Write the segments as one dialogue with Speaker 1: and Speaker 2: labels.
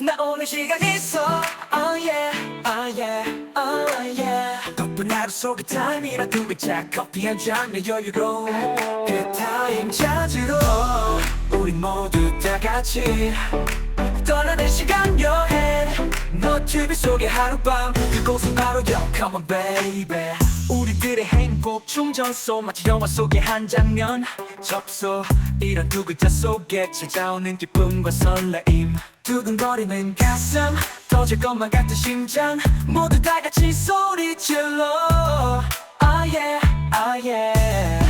Speaker 1: 나 오늘 시간 있어. Oh yeah Oh yeah Oh yeah. 덕분 하루 속에 타임이라 두 글자. 커피 한잔내 여유로. 그 타임 찾으러 우리 모두 다 같이 떠나는 시간 여행. 너튜브 속의 하룻밤 그곳은 바로 여 Come on baby 우리들의 행복 충전소 마치 영화 속의 한 장면. 접속 이런 두 글자 속에 찾아오는 기쁨과 설레임. 두근거리는 가슴 터질 것만 같은 심장. 모두 다 같이 소리 질러. yeah Ah yeah.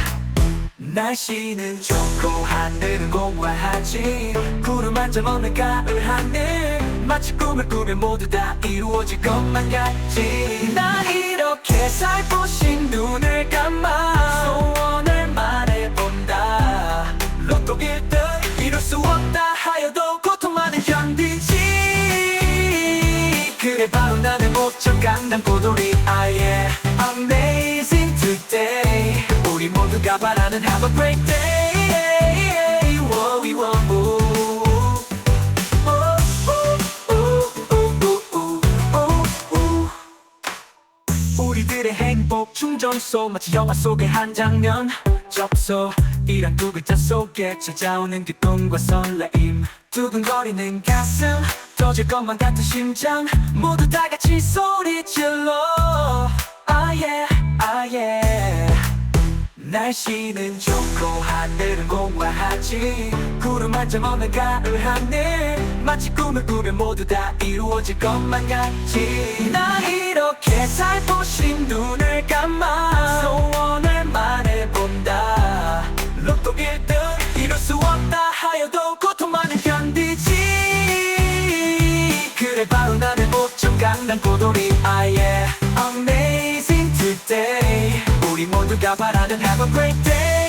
Speaker 1: 날씨는 좋고 하늘은 공활하지 구름 한 점 없는 가을 하늘. 마치 꿈을 꾸며 모두 다 이루어질 것만 같지. 나 이렇게 살포 수 없다 하여도 고통만은 견디지. 그래 바로 나는 목적 강남 고돌이 아예 Amazing today. 우리 모두가 바라는 Have a great day. Whoa, we want move 우리들의 행복 충전소 마치 영화 속의 한 장면. 접속 이란 두 글자 속에 찾아오는 기쁨과 설레임. 두근거리는 가슴 터질 것만 같은 심장. 모두 다 같이 소리 질러. yeah, ah yeah 날씨는 좋고 하늘은 공활하지. 구름 한 점 없는 가을 하늘. 마치 꿈을 꾸며 모두 다 이루어질 것만 같지. 나 이렇게 살포시 눈을 감아 강남 고돌이 아예 Amazing today 우리 모두가 바라는 Have a great day